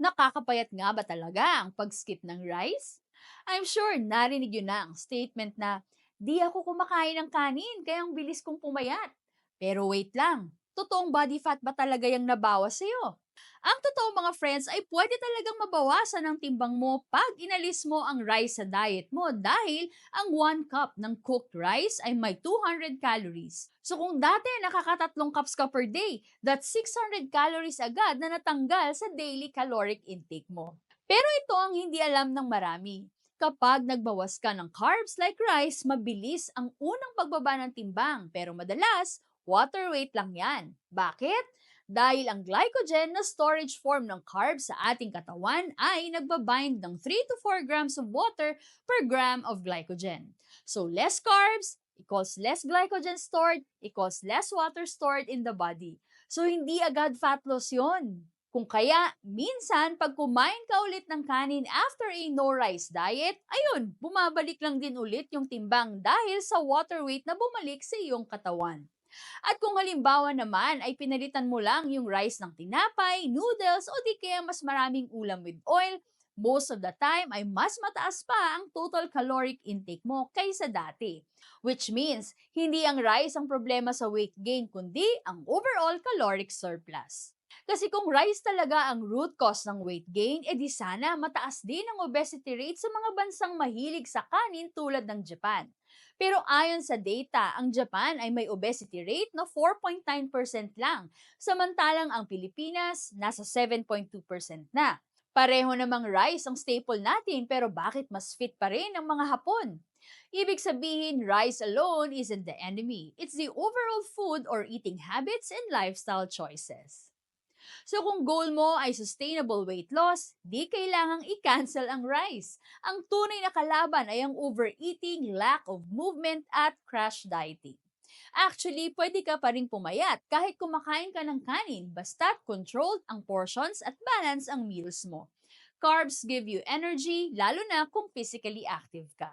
Nakakapayat nga ba talaga ang pag-skip ng rice? I'm sure narinig yun na ang statement na, di ako kumakain ng kanin, kaya ang bilis kong pumayat. Pero wait lang, totoong body fat ba talaga yung nabawas sa'yo? Ang totoo mga friends ay pwede talagang mabawasan ang timbang mo pag inalis mo ang rice sa diet mo dahil ang 1 cup ng cooked rice ay may 200 calories. So kung dati nakakatatlong cups ka per day, that's 600 calories agad na natanggal sa daily caloric intake mo. Pero ito ang hindi alam ng marami. Kapag nagbawas ka ng carbs like rice, mabilis ang unang pagbaba ng timbang pero madalas, water weight lang yan. Bakit? Dahil ang glycogen na storage form ng carbs sa ating katawan ay nagbabind ng 3 to 4 grams of water per gram of glycogen. So less carbs equals less glycogen stored equals less water stored in the body. So hindi agad fat loss yun. Kung kaya, minsan pag kumain ka ulit ng kanin after a no-rice diet, ayun, bumabalik lang din ulit yung timbang dahil sa water weight na bumalik sa iyong katawan. At kung halimbawa naman ay pinalitan mo lang yung rice ng tinapay, noodles o di kaya mas maraming ulam with oil, most of the time ay mas mataas pa ang total caloric intake mo kaysa dati. Which means, hindi ang rice ang problema sa weight gain kundi ang overall caloric surplus. Kasi kung rice talaga ang root cause ng weight gain, edi sana mataas din ang obesity rate sa mga bansang mahilig sa kanin tulad ng Japan. Pero ayon sa data, ang Japan ay may obesity rate na 4.9% lang, samantalang ang Pilipinas nasa 7.2% na. Pareho namang rice ang staple natin pero bakit mas fit pa rin ang mga Hapon? Ibig sabihin, rice alone isn't the enemy. It's the overall food or eating habits and lifestyle choices. So kung goal mo ay sustainable weight loss, di kailangang i-cancel ang rice. Ang tunay na kalaban ay ang overeating, lack of movement at crash dieting. Actually, pwede ka pa rin pumayat kahit kumakain ka ng kanin basta't controlled ang portions at balance ang meals mo. Carbs give you energy, lalo na kung physically active ka.